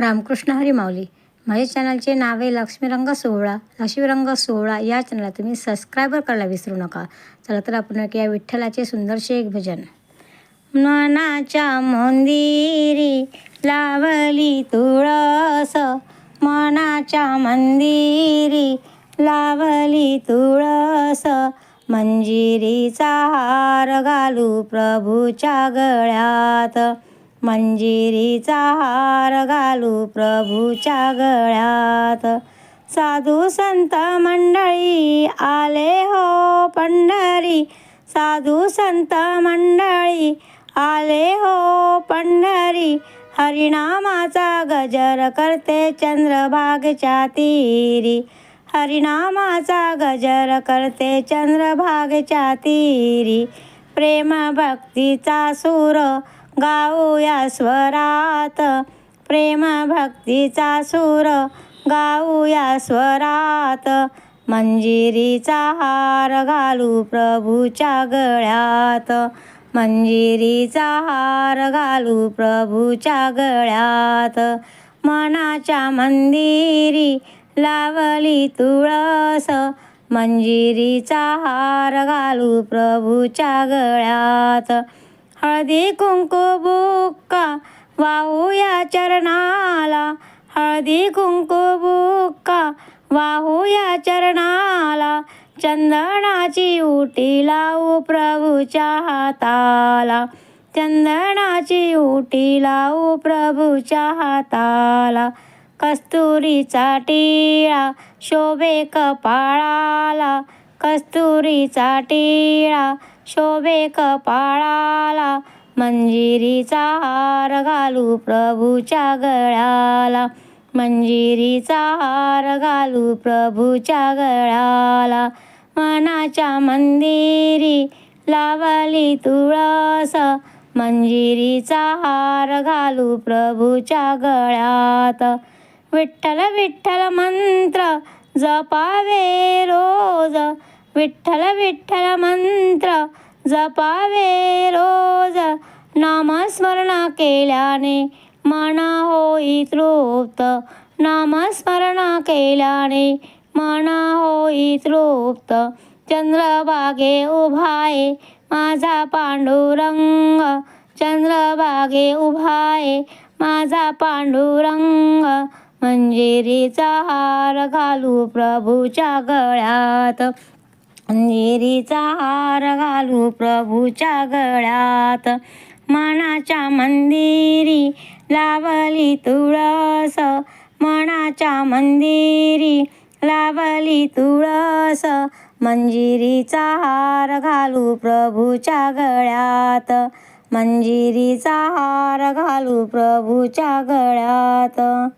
रामकृष्ण हरी माऊली माझ्या चॅनलचे नाव आहे लक्ष्मीरंग सोहळा लक्ष्मीरंग सोहळा या चॅनलला तुम्ही सबस्क्रायबर करायला विसरू नका. चला तर आपण या विठ्ठलाचे सुंदरसे एक भजन. मनाच्या मंदिरी लावली तुळस. मनाच्या मंदिरी लावली तुळस. मंजिरीचा हार घालू प्रभूच्या गळ्यात. मंजिरीचा हार घालू प्रभूच्या गळ्यात. साधू संत मंडळी आले हो पंढरी. साधू संत मंडळी आले हो पंढरी. हरिनामाचा गजर करते चंद्रभागच्या तीरी. हरिनामाचा गजर करते चंद्रभागच्या तीरी. प्रेम भक्तीचा सूर गाऊया स्वरात. प्रेम भक्तीचा सूर गाऊया स्वरात. मंजिरीचा हार घालू प्रभूच्या गळ्यात. मंजिरीचा हार घालू प्रभूच्या गळ्यात. मनाच्या मंदिरी लावली तुळस. मंजिरीचा हार घालू प्रभूच्या गळ्यात. हळदी कुंकू बुक्का वाहूया चरणाला. हळदी कुंकू बुक्का वाहूया चरणाला. चंदनाची उटी लावू प्रभूच्या हाताला. चंदनाची उटी लावू प्रभूच्या हाताला. कस्तुरीचा टिळा शोभे कपाळाला. कस्तुरीचा टिळा शोभे कपाळाला मंजिरीचा हार घालू प्रभूच्या गळ्याला. मंजिरीचा हार घालू प्रभूच्या गळ्याला. मनाच्या मंदिरी लावली तुळस. मंजिरीचा हार घालू प्रभूच्या गळ्यात. विठ्ठल विठ्ठल मंत्र जपावे रोज. विठ्ठल विठ्ठल मंत्र जपावे रोज नामस्मरण केल्याने मना होई तृप्त. नामस्मरण केल्याने मना होई तृप्त. चंद्रभागे उभाये माझा पांडुरंग. चंद्रभागे उभाये माझा पांडुरंग. मंजिरीचा हार घालू प्रभूच्या गळ्यात. मंजिरीचा हार घालू प्रभूच्या गळ्यात. मनाच्या मंदिरी लावली तुळस. मनाच्या मंदिरी लावली तुळस. मंजिरीचा हार घालू प्रभूच्या गळ्यात. मंजिरीचा हार घालू प्रभूच्या गळ्यात.